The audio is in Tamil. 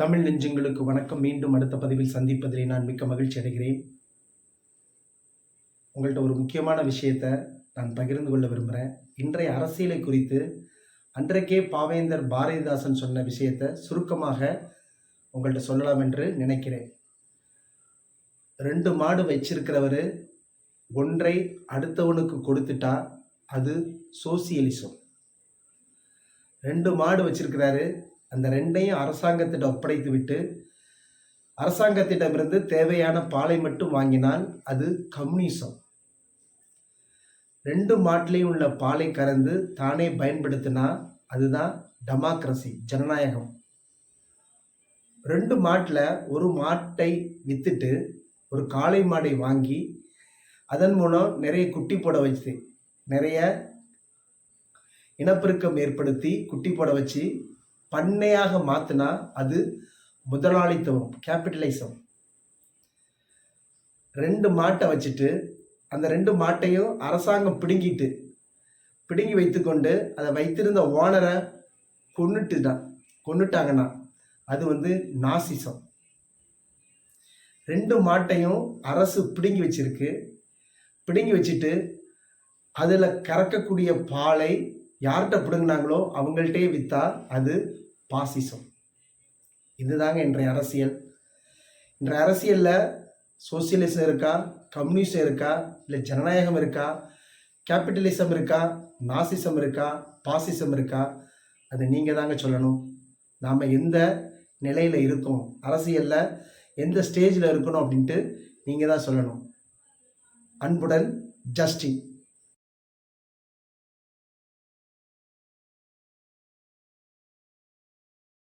தமிழ் நெஞ்சங்களுக்கு வணக்கம். மீண்டும் அடுத்த பதிவில் சந்திப்பதிலே நான் மிக்க மகிழ்ச்சி அடைகிறேன். உங்கள்கிட்ட ஒரு முக்கியமான விஷயத்தை நான் பகிர்ந்து கொள்ள விரும்புகிறேன் இன்றைய அரசியலை குறித்து அன்றைக்கே பாவேந்தர் பாரதிதாசன் சொன்ன விஷயத்தை சுருக்கமாக உங்கள்கிட்ட சொல்லலாம் என்று நினைக்கிறேன். ரெண்டு மாடு வச்சிருக்கிறவர் ஒன்றை அடுத்தவனுக்கு கொடுத்துட்டா அது சோசியலிசம். ரெண்டு மாடு வச்சிருக்கிறாரு அந்த ரெண்டையும் அரசாங்கத்திடம் ஒப்படைத்து விட்டு அரசாங்கத்திடமிருந்து தேவையான பாலை மட்டும் வாங்கினால் அது கம்யூனிசம். ரெண்டு மாட்டிலையும் உள்ள பாலை கறந்து தானே பயன்படுத்தினா அதுதான் டெமோக்ரஸி ஜனநாயகம். ரெண்டு மாட்டில் ஒரு மாட்டை வித்துட்டு ஒரு காளை மாடை வாங்கி அதன் மூலம் நிறைய குட்டி போட வச்சு நிறைய இனப்பெருக்கம் ஏற்படுத்தி குட்டி போட வச்சு பண்ணையாக மாற்றினா அது முதலாளித்துவம் கேபிட்டலிசம் ரெண்டு மாட்டை வச்சுட்டு அந்த ரெண்டு மாட்டையும் அரசாங்கம் பிடுங்கிட்டு பிடுங்கி வைத்துக்கொண்டு அதை வைத்திருந்த ஓனரை கொண்டுட்டுதான் கொண்டுட்டாங்கன்னா அது வந்து நாசிசம். ரெண்டு மாட்டையும் அரசு பிடுங்கி வச்சிருக்கு. பிடுங்கி வச்சுட்டு அதில் கறக்கக்கூடிய பாலை யார்கிட்ட பிடுங்கினாங்களோ அவங்கள்ட்டே விற்றா அது பாசிசம். இதுதாங்க இன்றைய அரசியல். இன்றைய அரசியலில் சோசியலிசம் இருக்கா கம்யூனிசம் இருக்கா இல்லை ஜனநாயகம் இருக்கா கேபிட்டலிசம் இருக்கா நாசிசம் இருக்கா பாசிசம் இருக்கா அது நீங்கள் தாங்க சொல்லணும். நாம் எந்த நிலையில் இருக்கோம் அரசியலில் எந்த ஸ்டேஜில் இருக்கணும் அப்படின்ட்டு நீங்கள் தான் சொல்லணும். அன்புடன் ஜஸ்டின்